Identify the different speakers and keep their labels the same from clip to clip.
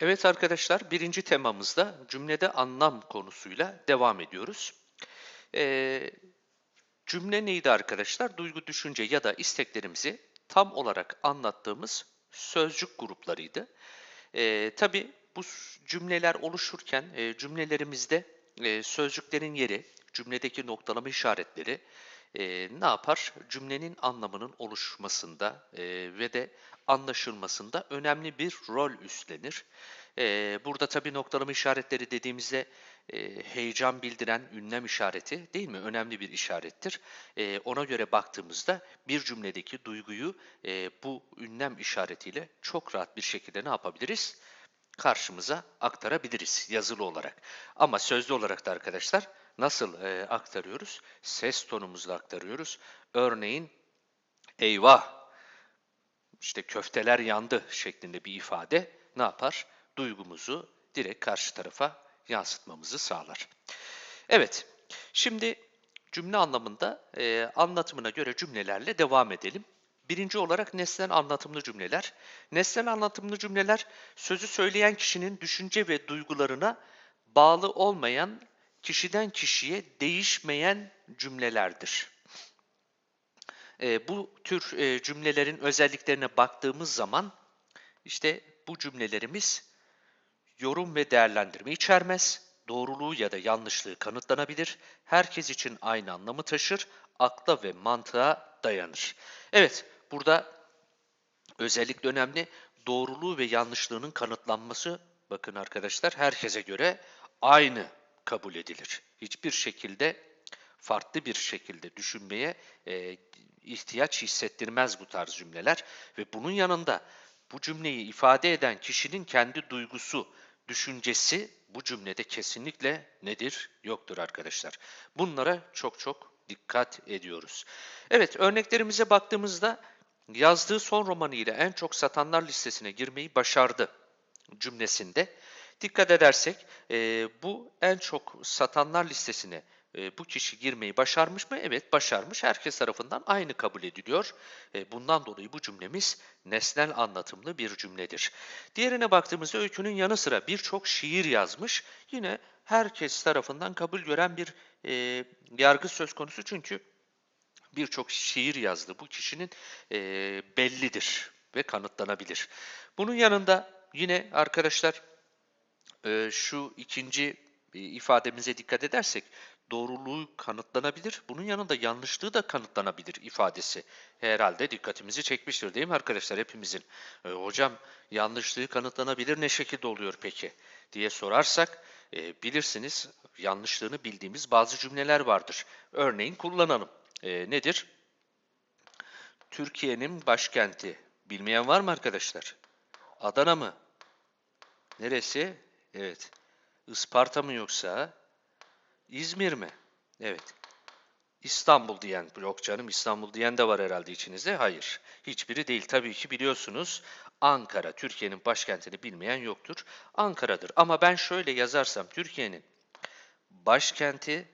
Speaker 1: Evet arkadaşlar, birinci temamızda cümlede anlam konusuyla devam ediyoruz. Ee, cümle neydi arkadaşlar? Duygu, düşünce ya da isteklerimizi tam olarak anlattığımız sözcük gruplarıydı. Ee, Tabi bu cümleler oluşurken e, cümlelerimizde e, sözcüklerin yeri, cümledeki noktalama işaretleri e, ne yapar? Cümlenin anlamının oluşmasında e, ve de anlaşılmasında önemli bir rol üstlenir. E, burada tabii noktalama işaretleri dediğimizde e, heyecan bildiren ünlem işareti değil mi? Önemli bir işarettir. E, ona göre baktığımızda bir cümledeki duyguyu e, bu ünlem işaretiyle çok rahat bir şekilde ne yapabiliriz? karşımıza aktarabiliriz yazılı olarak. Ama sözlü olarak da arkadaşlar nasıl e, aktarıyoruz? Ses tonumuzla aktarıyoruz. Örneğin eyvah işte köfteler yandı şeklinde bir ifade ne yapar? Duygumuzu direkt karşı tarafa yansıtmamızı sağlar. Evet, şimdi cümle anlamında e, anlatımına göre cümlelerle devam edelim. Birinci olarak nesnel anlatımlı cümleler. Nesnel anlatımlı cümleler sözü söyleyen kişinin düşünce ve duygularına bağlı olmayan, kişiden kişiye değişmeyen cümlelerdir. E, bu tür e, cümlelerin özelliklerine baktığımız zaman işte bu cümlelerimiz yorum ve değerlendirme içermez, doğruluğu ya da yanlışlığı kanıtlanabilir, herkes için aynı anlamı taşır, akla ve mantığa dayanır. Evet, burada özellikle önemli doğruluğu ve yanlışlığının kanıtlanması bakın arkadaşlar herkese göre aynı kabul edilir. Hiçbir şekilde farklı bir şekilde düşünmeye e, ihtiyaç hissettirmez bu tarz cümleler ve bunun yanında bu cümleyi ifade eden kişinin kendi duygusu, düşüncesi bu cümlede kesinlikle nedir? Yoktur arkadaşlar. Bunlara çok çok dikkat ediyoruz. Evet örneklerimize baktığımızda yazdığı son romanıyla en çok satanlar listesine girmeyi başardı cümlesinde. Dikkat edersek e, bu en çok satanlar listesine e, bu kişi girmeyi başarmış mı? Evet başarmış. Herkes tarafından aynı kabul ediliyor. E, bundan dolayı bu cümlemiz nesnel anlatımlı bir cümledir. Diğerine baktığımızda öykünün yanı sıra birçok şiir yazmış. Yine herkes tarafından kabul gören bir e, yargı söz konusu çünkü birçok şiir yazdı. Bu kişinin e, bellidir ve kanıtlanabilir. Bunun yanında yine arkadaşlar e, şu ikinci e, ifademize dikkat edersek doğruluğu kanıtlanabilir. Bunun yanında yanlışlığı da kanıtlanabilir ifadesi herhalde dikkatimizi çekmiştir değil mi arkadaşlar hepimizin? E, hocam yanlışlığı kanıtlanabilir ne şekilde oluyor peki diye sorarsak e, bilirsiniz yanlışlığını bildiğimiz bazı cümleler vardır. Örneğin kullanalım. E, nedir? Türkiye'nin başkenti. Bilmeyen var mı arkadaşlar? Adana mı? Neresi? Evet. Isparta mı yoksa? İzmir mi? Evet. İstanbul diyen, yok canım İstanbul diyen de var herhalde içinizde. Hayır. Hiçbiri değil. Tabii ki biliyorsunuz Ankara, Türkiye'nin başkentini bilmeyen yoktur. Ankara'dır. Ama ben şöyle yazarsam Türkiye'nin başkenti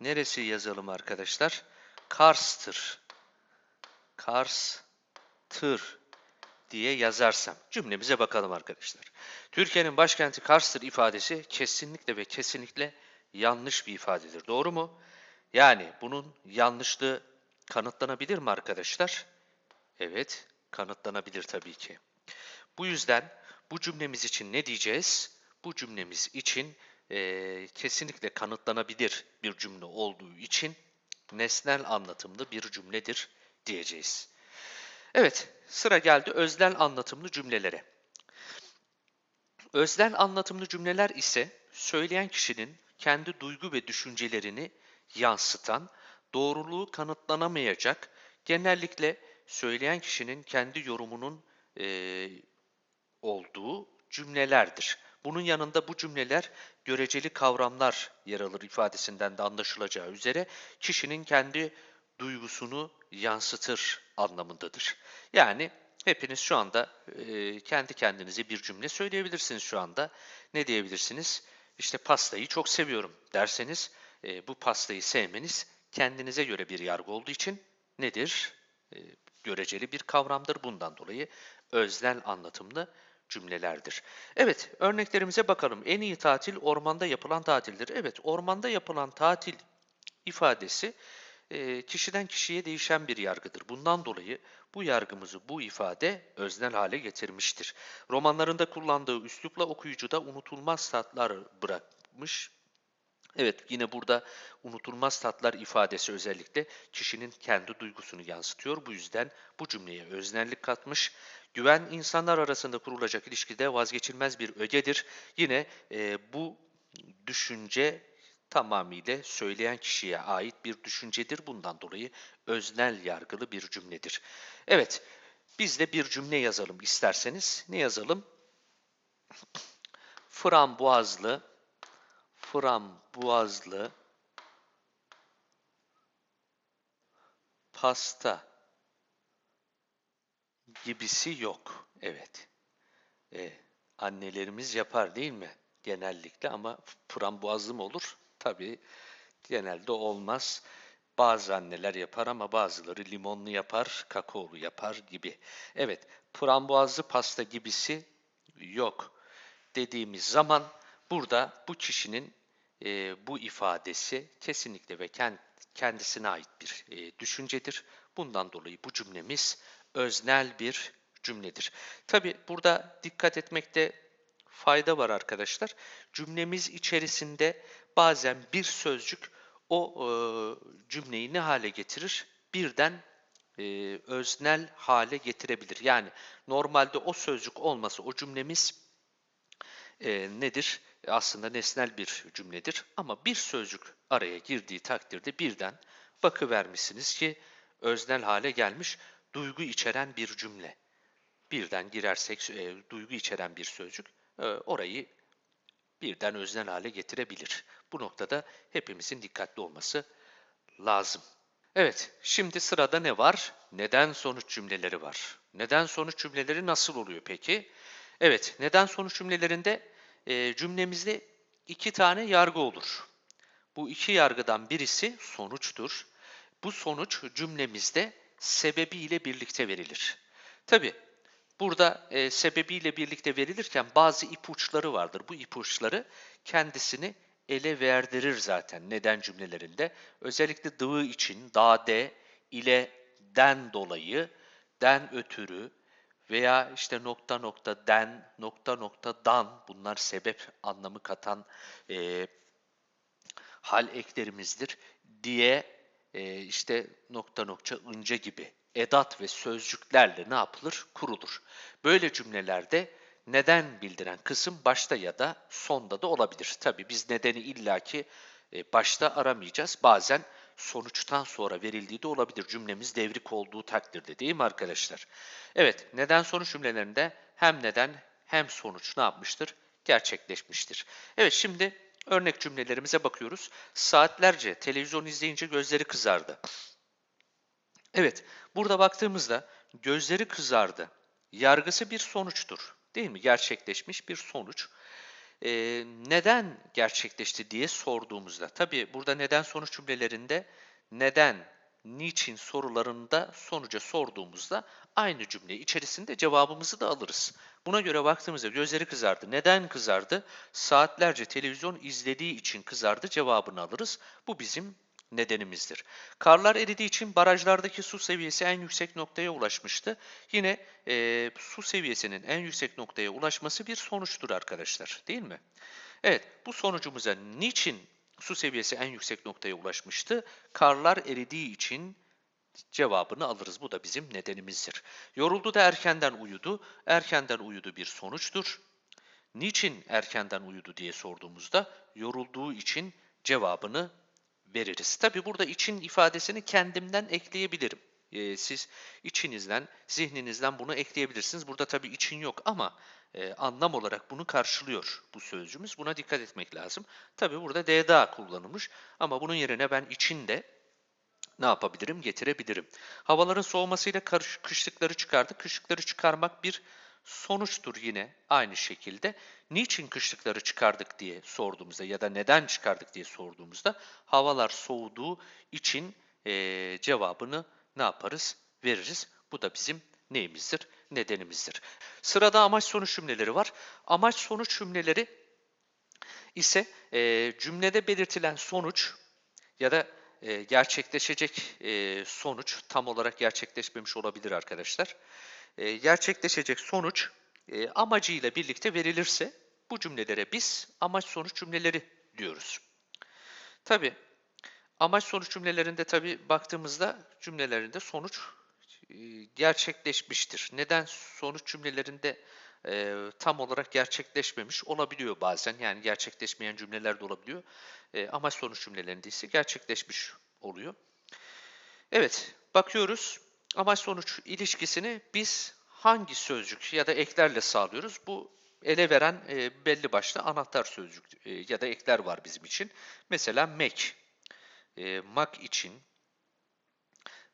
Speaker 1: neresi yazalım arkadaşlar? Kars'tır. Kars'tır diye yazarsam cümlemize bakalım arkadaşlar. Türkiye'nin başkenti Kars'tır ifadesi kesinlikle ve kesinlikle yanlış bir ifadedir. Doğru mu? Yani bunun yanlışlığı kanıtlanabilir mi arkadaşlar? Evet, kanıtlanabilir tabii ki. Bu yüzden bu cümlemiz için ne diyeceğiz? Bu cümlemiz için eee, kesinlikle kanıtlanabilir bir cümle olduğu için nesnel anlatımlı bir cümledir diyeceğiz. Evet, sıra geldi öznel anlatımlı cümlelere. Öznel anlatımlı cümleler ise söyleyen kişinin kendi duygu ve düşüncelerini yansıtan, doğruluğu kanıtlanamayacak, genellikle söyleyen kişinin kendi yorumunun eee, olduğu cümlelerdir. Bunun yanında bu cümleler göreceli kavramlar yer alır ifadesinden de anlaşılacağı üzere kişinin kendi duygusunu yansıtır anlamındadır. Yani hepiniz şu anda e, kendi kendinize bir cümle söyleyebilirsiniz şu anda. Ne diyebilirsiniz? İşte pastayı çok seviyorum derseniz e, bu pastayı sevmeniz kendinize göre bir yargı olduğu için nedir? E, göreceli bir kavramdır. Bundan dolayı öznel anlatımlı cümlelerdir. Evet, örneklerimize bakalım. En iyi tatil ormanda yapılan tatildir. Evet, ormanda yapılan tatil ifadesi kişiden kişiye değişen bir yargıdır. Bundan dolayı bu yargımızı bu ifade öznel hale getirmiştir. Romanlarında kullandığı üslupla okuyucuda unutulmaz tatlar bırakmış. Evet yine burada unutulmaz tatlar ifadesi özellikle kişinin kendi duygusunu yansıtıyor. Bu yüzden bu cümleye öznellik katmış. Güven insanlar arasında kurulacak ilişkide vazgeçilmez bir ögedir. Yine e, bu düşünce tamamıyla söyleyen kişiye ait bir düşüncedir. Bundan dolayı öznel yargılı bir cümledir. Evet, biz de bir cümle yazalım isterseniz. Ne yazalım? Frambuazlı, frambuazlı pasta gibisi yok. Evet. Ee, annelerimiz yapar değil mi? Genellikle ama frambuazlı mı olur? Tabii genelde olmaz. Bazı anneler yapar ama bazıları limonlu yapar, kakaolu yapar gibi. Evet, frambuazlı pasta gibisi yok dediğimiz zaman burada bu kişinin e, bu ifadesi kesinlikle ve kendisine ait bir e, düşüncedir. Bundan dolayı bu cümlemiz öznel bir cümledir. Tabi burada dikkat etmekte fayda var arkadaşlar. Cümlemiz içerisinde bazen bir sözcük o e, cümleyi ne hale getirir? Birden e, öznel hale getirebilir. Yani normalde o sözcük olmasa o cümlemiz e, nedir? Aslında nesnel bir cümledir. Ama bir sözcük araya girdiği takdirde birden bakıvermişsiniz ki öznel hale gelmiş duygu içeren bir cümle. Birden girersek e, duygu içeren bir sözcük e, orayı birden öznel hale getirebilir. Bu noktada hepimizin dikkatli olması lazım. Evet, şimdi sırada ne var? Neden sonuç cümleleri var. Neden sonuç cümleleri nasıl oluyor peki? Evet, neden sonuç cümlelerinde e, cümlemizde iki tane yargı olur. Bu iki yargıdan birisi sonuçtur. Bu sonuç cümlemizde sebebiyle birlikte verilir. Tabi burada e, sebebiyle birlikte verilirken bazı ipuçları vardır. Bu ipuçları kendisini ele verdirir zaten neden cümlelerinde. Özellikle dığı için da de ile den dolayı, den ötürü veya işte nokta nokta den, nokta nokta dan bunlar sebep anlamı katan e, hal eklerimizdir diye e, işte nokta nokta ince gibi edat ve sözcüklerle ne yapılır? Kurulur. Böyle cümlelerde neden bildiren kısım başta ya da sonda da olabilir. Tabi biz nedeni illaki e, başta aramayacağız. Bazen sonuçtan sonra verildiği de olabilir. Cümlemiz devrik olduğu takdirde değil mi arkadaşlar? Evet, neden sonuç cümlelerinde hem neden hem sonuç ne yapmıştır? Gerçekleşmiştir. Evet, şimdi örnek cümlelerimize bakıyoruz. Saatlerce televizyon izleyince gözleri kızardı. Evet, burada baktığımızda gözleri kızardı. Yargısı bir sonuçtur. Değil mi? Gerçekleşmiş bir sonuç. Ee, neden gerçekleşti diye sorduğumuzda, tabi burada neden sonuç cümlelerinde neden, niçin sorularında sonuca sorduğumuzda aynı cümle içerisinde cevabımızı da alırız. Buna göre baktığımızda gözleri kızardı. Neden kızardı? Saatlerce televizyon izlediği için kızardı cevabını alırız. Bu bizim nedenimizdir. Karlar eridiği için barajlardaki su seviyesi en yüksek noktaya ulaşmıştı. Yine e, su seviyesinin en yüksek noktaya ulaşması bir sonuçtur arkadaşlar değil mi? Evet bu sonucumuza niçin su seviyesi en yüksek noktaya ulaşmıştı? Karlar eridiği için cevabını alırız. Bu da bizim nedenimizdir. Yoruldu da erkenden uyudu. Erkenden uyudu bir sonuçtur. Niçin erkenden uyudu diye sorduğumuzda yorulduğu için cevabını veririz. Tabi burada için ifadesini kendimden ekleyebilirim. Ee, siz içinizden, zihninizden bunu ekleyebilirsiniz. Burada tabi için yok ama e, anlam olarak bunu karşılıyor bu sözcüğümüz. Buna dikkat etmek lazım. Tabi burada DDA kullanılmış ama bunun yerine ben için de ne yapabilirim? Getirebilirim. Havaların soğumasıyla kışlıkları çıkardı. Kışlıkları çıkarmak bir sonuçtur yine aynı şekilde. Niçin kışlıkları çıkardık diye sorduğumuzda ya da neden çıkardık diye sorduğumuzda havalar soğuduğu için e, cevabını ne yaparız? Veririz. Bu da bizim neyimizdir? Nedenimizdir. Sırada amaç sonuç cümleleri var. Amaç sonuç cümleleri ise e, cümlede belirtilen sonuç ya da e, gerçekleşecek e, sonuç tam olarak gerçekleşmemiş olabilir arkadaşlar. E, gerçekleşecek sonuç e, amacıyla birlikte verilirse bu cümlelere biz amaç sonuç cümleleri diyoruz. Tabi amaç sonuç cümlelerinde tabi baktığımızda cümlelerinde sonuç e, gerçekleşmiştir. Neden sonuç cümlelerinde e, tam olarak gerçekleşmemiş olabiliyor bazen. Yani gerçekleşmeyen cümleler de olabiliyor. E, amaç sonuç cümlelerinde ise gerçekleşmiş oluyor. Evet, bakıyoruz. Amaç sonuç ilişkisini biz hangi sözcük ya da eklerle sağlıyoruz? Bu ele veren e, belli başlı anahtar sözcük e, ya da ekler var bizim için. Mesela make, e, mak için,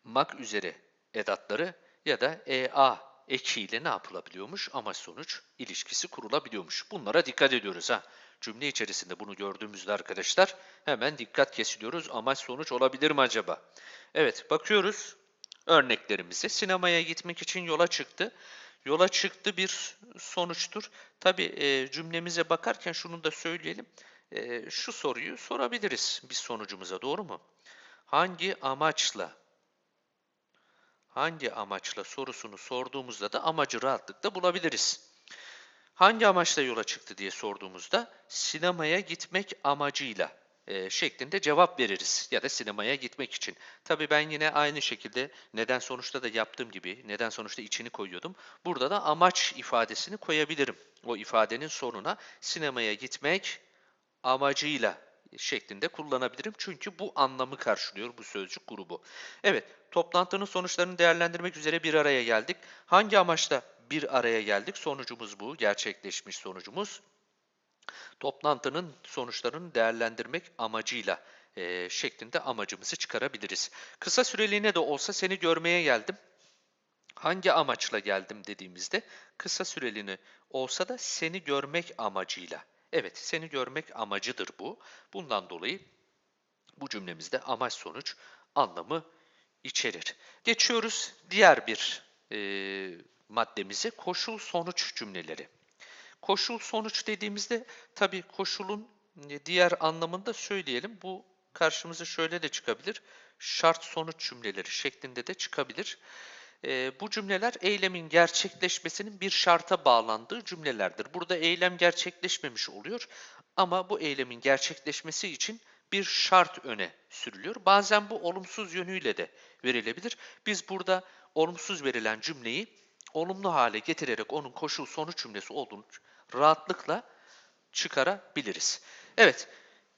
Speaker 1: mak üzere edatları ya da ea ekiyle ne yapılabiliyormuş? Amaç sonuç ilişkisi kurulabiliyormuş. Bunlara dikkat ediyoruz ha. Cümle içerisinde bunu gördüğümüzde arkadaşlar hemen dikkat kesiliyoruz. Amaç sonuç olabilir mi acaba? Evet bakıyoruz örneklerimize. Sinemaya gitmek için yola çıktı. Yola çıktı bir sonuçtur. Tabi e, cümlemize bakarken şunu da söyleyelim. E, şu soruyu sorabiliriz biz sonucumuza doğru mu? Hangi amaçla hangi amaçla sorusunu sorduğumuzda da amacı rahatlıkla bulabiliriz. Hangi amaçla yola çıktı diye sorduğumuzda sinemaya gitmek amacıyla e, şeklinde cevap veririz ya da sinemaya gitmek için. Tabii ben yine aynı şekilde neden sonuçta da yaptığım gibi neden sonuçta içini koyuyordum. Burada da amaç ifadesini koyabilirim. O ifadenin sonuna sinemaya gitmek amacıyla şeklinde kullanabilirim. Çünkü bu anlamı karşılıyor bu sözcük grubu. Evet, toplantının sonuçlarını değerlendirmek üzere bir araya geldik. Hangi amaçla bir araya geldik? Sonucumuz bu, gerçekleşmiş sonucumuz. Toplantının sonuçlarını değerlendirmek amacıyla e, şeklinde amacımızı çıkarabiliriz. Kısa süreliğine de olsa seni görmeye geldim. Hangi amaçla geldim dediğimizde kısa süreliğine olsa da seni görmek amacıyla. Evet, seni görmek amacıdır bu. Bundan dolayı bu cümlemizde amaç sonuç anlamı içerir. Geçiyoruz diğer bir e, maddemize koşul sonuç cümleleri. Koşul sonuç dediğimizde tabii koşulun e, diğer anlamında söyleyelim. Bu karşımıza şöyle de çıkabilir. Şart sonuç cümleleri şeklinde de çıkabilir. E, bu cümleler eylemin gerçekleşmesinin bir şarta bağlandığı cümlelerdir. Burada eylem gerçekleşmemiş oluyor ama bu eylemin gerçekleşmesi için bir şart öne sürülüyor. Bazen bu olumsuz yönüyle de verilebilir. Biz burada olumsuz verilen cümleyi olumlu hale getirerek onun koşul sonuç cümlesi olduğunu rahatlıkla çıkarabiliriz. Evet,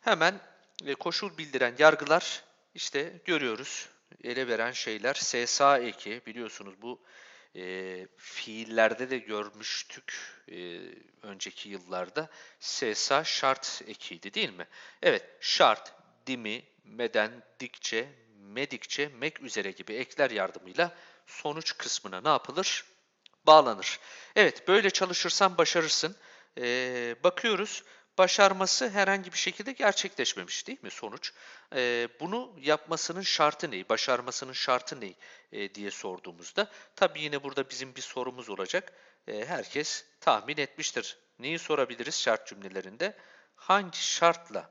Speaker 1: hemen e, koşul bildiren yargılar işte görüyoruz. Ele veren şeyler SSA eki biliyorsunuz bu e, fiillerde de görmüştük e, önceki yıllarda. SSA şart ekiydi değil mi? Evet, şart, dimi, meden, dikçe, medikçe, mek üzere gibi ekler yardımıyla sonuç kısmına ne yapılır? Bağlanır. Evet, böyle çalışırsan başarırsın. Ee, bakıyoruz, başarması herhangi bir şekilde gerçekleşmemiş değil mi sonuç? Ee, bunu yapmasının şartı ne, başarmasının şartı ne e, diye sorduğumuzda, tabii yine burada bizim bir sorumuz olacak. E, herkes tahmin etmiştir. Neyi sorabiliriz şart cümlelerinde? Hangi şartla,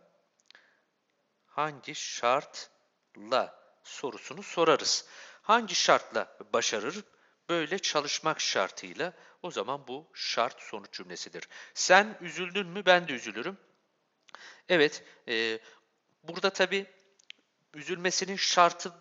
Speaker 1: hangi şartla sorusunu sorarız. Hangi şartla başarır? Böyle çalışmak şartıyla o zaman bu şart sonuç cümlesidir. Sen üzüldün mü ben de üzülürüm. Evet, e, burada tabi üzülmesinin şartı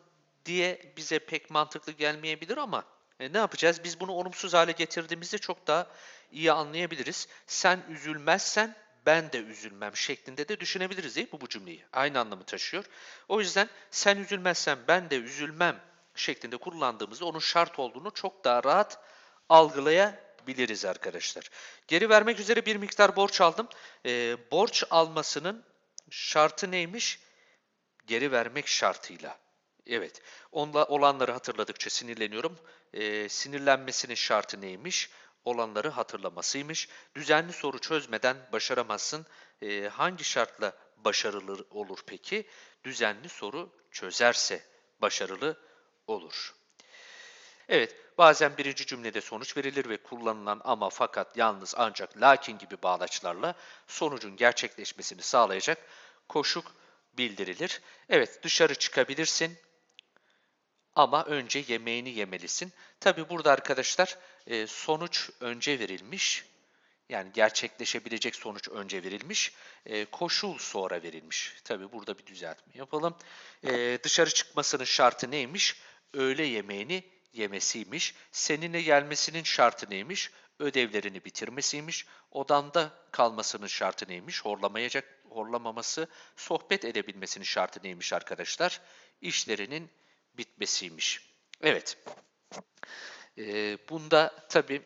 Speaker 1: diye bize pek mantıklı gelmeyebilir ama e, ne yapacağız? Biz bunu olumsuz hale getirdiğimizde çok daha iyi anlayabiliriz. Sen üzülmezsen ben de üzülmem şeklinde de düşünebiliriz değil mi bu cümleyi? Aynı anlamı taşıyor. O yüzden sen üzülmezsen ben de üzülmem şeklinde kullandığımızda onun şart olduğunu çok daha rahat algılayabiliriz arkadaşlar. Geri vermek üzere bir miktar borç aldım. E, borç almasının şartı neymiş? Geri vermek şartıyla. Evet, onla olanları hatırladıkça sinirleniyorum. E, sinirlenmesinin şartı neymiş? Olanları hatırlamasıymış. Düzenli soru çözmeden başaramazsın. E, hangi şartla başarılı olur peki? Düzenli soru çözerse başarılı olur. Evet, bazen birinci cümlede sonuç verilir ve kullanılan ama fakat yalnız ancak lakin gibi bağlaçlarla sonucun gerçekleşmesini sağlayacak koşuk bildirilir. Evet dışarı çıkabilirsin ama önce yemeğini yemelisin. Tabi burada arkadaşlar e, sonuç önce verilmiş. Yani gerçekleşebilecek sonuç önce verilmiş, e, koşul sonra verilmiş. Tabi burada bir düzeltme yapalım. E, dışarı çıkmasının şartı neymiş? Öğle yemeğini yemesiymiş. Seninle gelmesinin şartı neymiş? Ödevlerini bitirmesiymiş. Odanda kalmasının şartı neymiş? Horlamayacak, horlamaması, sohbet edebilmesinin şartı neymiş arkadaşlar? İşlerinin bitmesiymiş. Evet. E, bunda tabii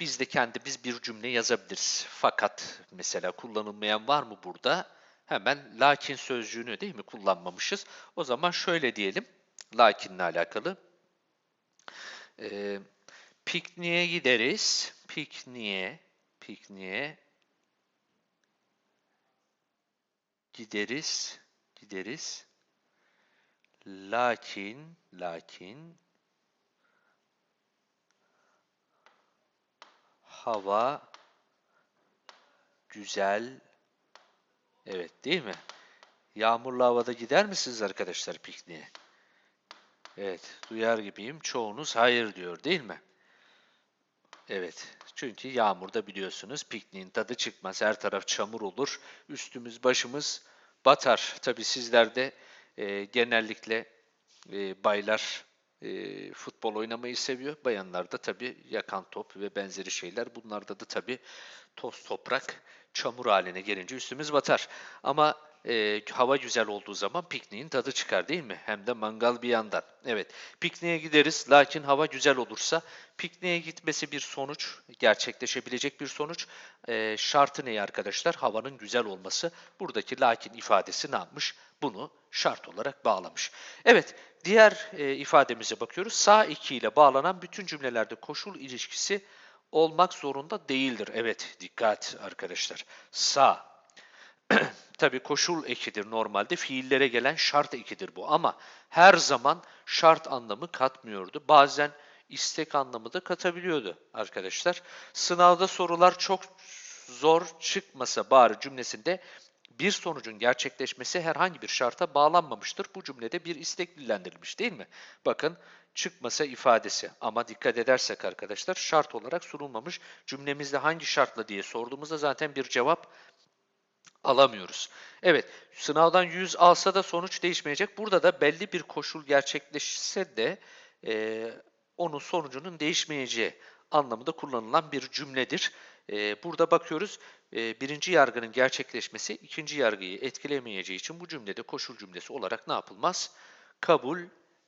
Speaker 1: biz de kendimiz bir cümle yazabiliriz. Fakat mesela kullanılmayan var mı burada? Hemen lakin sözcüğünü değil mi kullanmamışız. O zaman şöyle diyelim. Lakinle alakalı. Ee, pikniğe gideriz. Pikniğe, pikniğe gideriz, gideriz. Lakin, lakin hava güzel. Evet değil mi? Yağmurlu havada gider misiniz arkadaşlar pikniğe? Evet, duyar gibiyim. Çoğunuz hayır diyor değil mi? Evet, çünkü yağmurda biliyorsunuz pikniğin tadı çıkmaz. Her taraf çamur olur. Üstümüz başımız batar. Tabii sizler de e, genellikle e, baylar e, futbol oynamayı seviyor. Bayanlar da tabii yakan top ve benzeri şeyler. Bunlarda da tabii toz toprak, çamur haline gelince üstümüz batar. Ama e, hava güzel olduğu zaman pikniğin tadı çıkar değil mi? Hem de mangal bir yandan. Evet, pikniğe gideriz lakin hava güzel olursa pikniğe gitmesi bir sonuç, gerçekleşebilecek bir sonuç. E, şartı ne arkadaşlar? Havanın güzel olması. Buradaki lakin ifadesi ne yapmış? Bunu şart olarak bağlamış. Evet, diğer e, ifademize bakıyoruz. Sağ 2 ile bağlanan bütün cümlelerde koşul ilişkisi olmak zorunda değildir. Evet, dikkat arkadaşlar. Sağ Tabii koşul ekidir normalde. Fiillere gelen şart ekidir bu ama her zaman şart anlamı katmıyordu. Bazen istek anlamı da katabiliyordu arkadaşlar. Sınavda sorular çok zor çıkmasa bari cümlesinde bir sonucun gerçekleşmesi herhangi bir şarta bağlanmamıştır. Bu cümlede bir istek dillendirilmiş değil mi? Bakın çıkmasa ifadesi ama dikkat edersek arkadaşlar şart olarak sunulmamış. Cümlemizde hangi şartla diye sorduğumuzda zaten bir cevap alamıyoruz. Evet, sınavdan 100 alsa da sonuç değişmeyecek. Burada da belli bir koşul gerçekleşse de e, onun sonucunun değişmeyeceği anlamında kullanılan bir cümledir. E, burada bakıyoruz, e, birinci yargının gerçekleşmesi ikinci yargıyı etkilemeyeceği için bu cümlede koşul cümlesi olarak ne yapılmaz? Kabul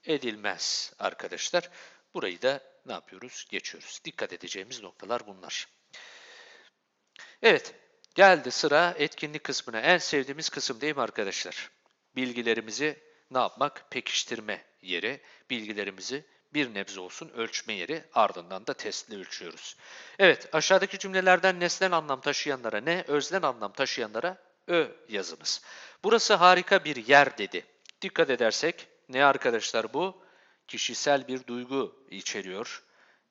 Speaker 1: edilmez arkadaşlar. Burayı da ne yapıyoruz? Geçiyoruz. Dikkat edeceğimiz noktalar bunlar. Evet, Geldi sıra etkinlik kısmına. En sevdiğimiz kısım değil mi arkadaşlar? Bilgilerimizi ne yapmak? Pekiştirme yeri. Bilgilerimizi bir nebze olsun ölçme yeri ardından da testle ölçüyoruz. Evet aşağıdaki cümlelerden nesnel anlam taşıyanlara ne, öznen anlam taşıyanlara ö yazınız. Burası harika bir yer dedi. Dikkat edersek ne arkadaşlar bu? Kişisel bir duygu içeriyor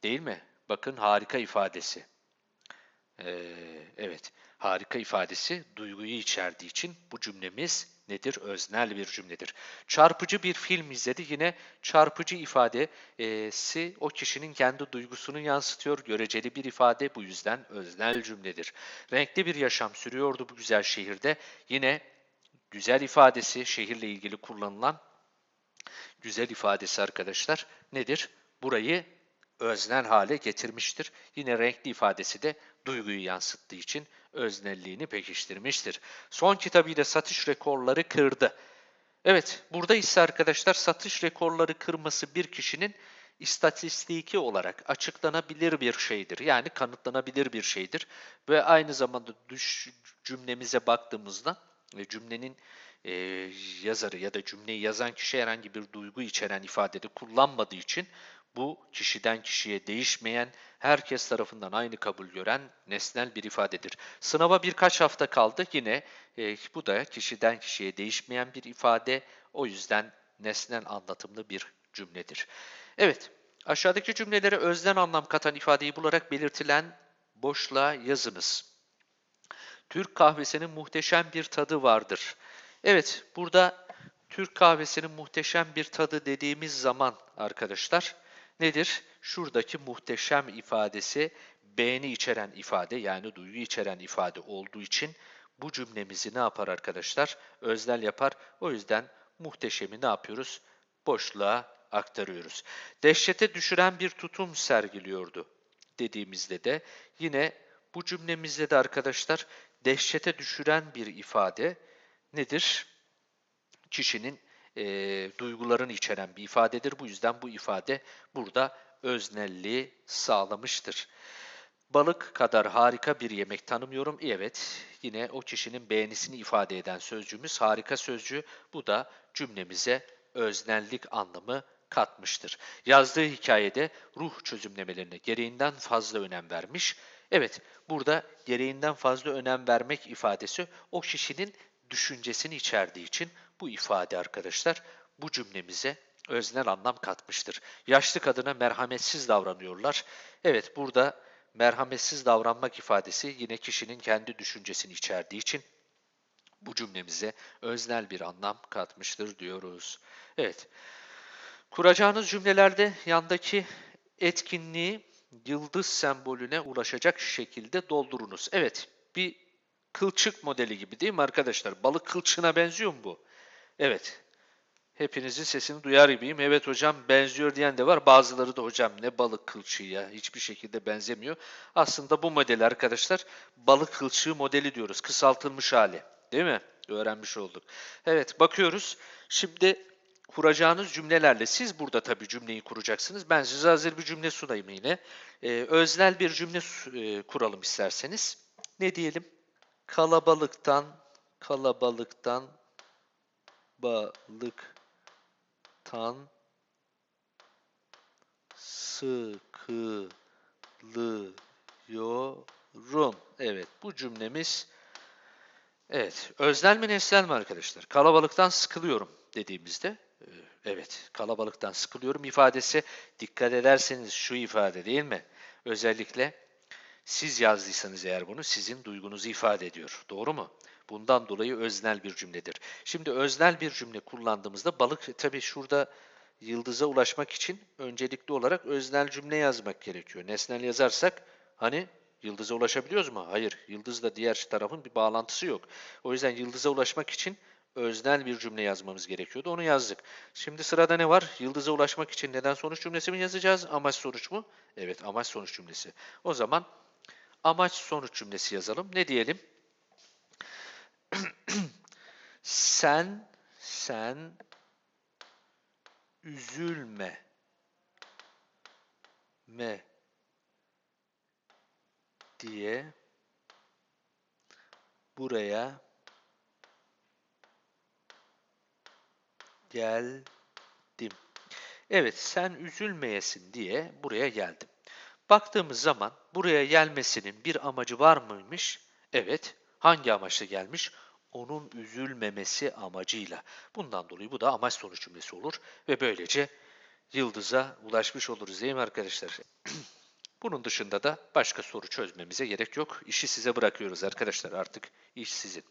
Speaker 1: değil mi? Bakın harika ifadesi. Ee, evet harika ifadesi duyguyu içerdiği için bu cümlemiz nedir? Öznel bir cümledir. Çarpıcı bir film izledi. Yine çarpıcı ifadesi o kişinin kendi duygusunu yansıtıyor. Göreceli bir ifade bu yüzden öznel cümledir. Renkli bir yaşam sürüyordu bu güzel şehirde. Yine güzel ifadesi şehirle ilgili kullanılan güzel ifadesi arkadaşlar nedir? Burayı öznel hale getirmiştir. Yine renkli ifadesi de duyguyu yansıttığı için öznelliğini pekiştirmiştir. Son kitabıyla satış rekorları kırdı. Evet, burada ise arkadaşlar satış rekorları kırması bir kişinin istatistiki olarak açıklanabilir bir şeydir. Yani kanıtlanabilir bir şeydir. Ve aynı zamanda düş cümlemize baktığımızda ve cümlenin e, yazarı ya da cümleyi yazan kişi herhangi bir duygu içeren ifadede kullanmadığı için bu kişiden kişiye değişmeyen, herkes tarafından aynı kabul gören nesnel bir ifadedir. Sınava birkaç hafta kaldı. Yine e, bu da kişiden kişiye değişmeyen bir ifade. O yüzden nesnel anlatımlı bir cümledir. Evet, Aşağıdaki cümlelere özden anlam katan ifadeyi bularak belirtilen boşluğa yazınız. Türk kahvesinin muhteşem bir tadı vardır. Evet, burada Türk kahvesinin muhteşem bir tadı dediğimiz zaman arkadaşlar nedir? Şuradaki muhteşem ifadesi beğeni içeren ifade yani duygu içeren ifade olduğu için bu cümlemizi ne yapar arkadaşlar? Öznel yapar. O yüzden muhteşemi ne yapıyoruz? Boşluğa aktarıyoruz. Dehşete düşüren bir tutum sergiliyordu dediğimizde de yine bu cümlemizde de arkadaşlar dehşete düşüren bir ifade nedir? Kişinin e, duygularını içeren bir ifadedir. Bu yüzden bu ifade burada öznelliği sağlamıştır. Balık kadar harika bir yemek tanımıyorum. Evet, yine o kişinin beğenisini ifade eden sözcüğümüz harika sözcüğü. Bu da cümlemize öznellik anlamı katmıştır. Yazdığı hikayede ruh çözümlemelerine gereğinden fazla önem vermiş. Evet, burada gereğinden fazla önem vermek ifadesi o kişinin düşüncesini içerdiği için bu ifade arkadaşlar bu cümlemize öznel anlam katmıştır. Yaşlı kadına merhametsiz davranıyorlar. Evet, burada merhametsiz davranmak ifadesi yine kişinin kendi düşüncesini içerdiği için bu cümlemize öznel bir anlam katmıştır diyoruz. Evet. Kuracağınız cümlelerde yandaki etkinliği yıldız sembolüne ulaşacak şekilde doldurunuz. Evet, bir kılçık modeli gibi değil mi arkadaşlar? Balık kılçığına benziyor mu bu? Evet. Hepinizin sesini duyar gibiyim. Evet hocam benziyor diyen de var. Bazıları da hocam ne balık kılçığı ya hiçbir şekilde benzemiyor. Aslında bu modeli arkadaşlar balık kılçığı modeli diyoruz. Kısaltılmış hali. Değil mi? Öğrenmiş olduk. Evet bakıyoruz. Şimdi kuracağınız cümlelerle siz burada tabii cümleyi kuracaksınız. Ben size hazır bir cümle sunayım yine. Ee, öznel bir cümle e, kuralım isterseniz. Ne diyelim? Kalabalıktan, kalabalıktan, balıktan, sıkılıyorum. Evet, bu cümlemiz Evet, öznel mi nesnel mi arkadaşlar? Kalabalıktan sıkılıyorum dediğimizde, e, evet kalabalıktan sıkılıyorum ifadesi dikkat ederseniz şu ifade değil mi? Özellikle siz yazdıysanız eğer bunu sizin duygunuzu ifade ediyor. Doğru mu? Bundan dolayı öznel bir cümledir. Şimdi öznel bir cümle kullandığımızda balık tabii şurada yıldıza ulaşmak için öncelikli olarak öznel cümle yazmak gerekiyor. Nesnel yazarsak hani yıldıza ulaşabiliyoruz mu? Hayır. Yıldızla diğer tarafın bir bağlantısı yok. O yüzden yıldıza ulaşmak için öznel bir cümle yazmamız gerekiyordu. Onu yazdık. Şimdi sırada ne var? Yıldıza ulaşmak için neden sonuç cümlesi mi yazacağız? Amaç sonuç mu? Evet, amaç sonuç cümlesi. O zaman amaç sonuç cümlesi yazalım. Ne diyelim? Sen sen üzülme me diye buraya geldim. Evet, sen üzülmeyesin diye buraya geldim. Baktığımız zaman buraya gelmesinin bir amacı var mıymış? Evet. Hangi amaçla gelmiş? Onun üzülmemesi amacıyla. Bundan dolayı bu da amaç sonuç cümlesi olur ve böylece yıldıza ulaşmış oluruz değil mi arkadaşlar? Bunun dışında da başka soru çözmemize gerek yok. İşi size bırakıyoruz arkadaşlar. Artık iş sizin.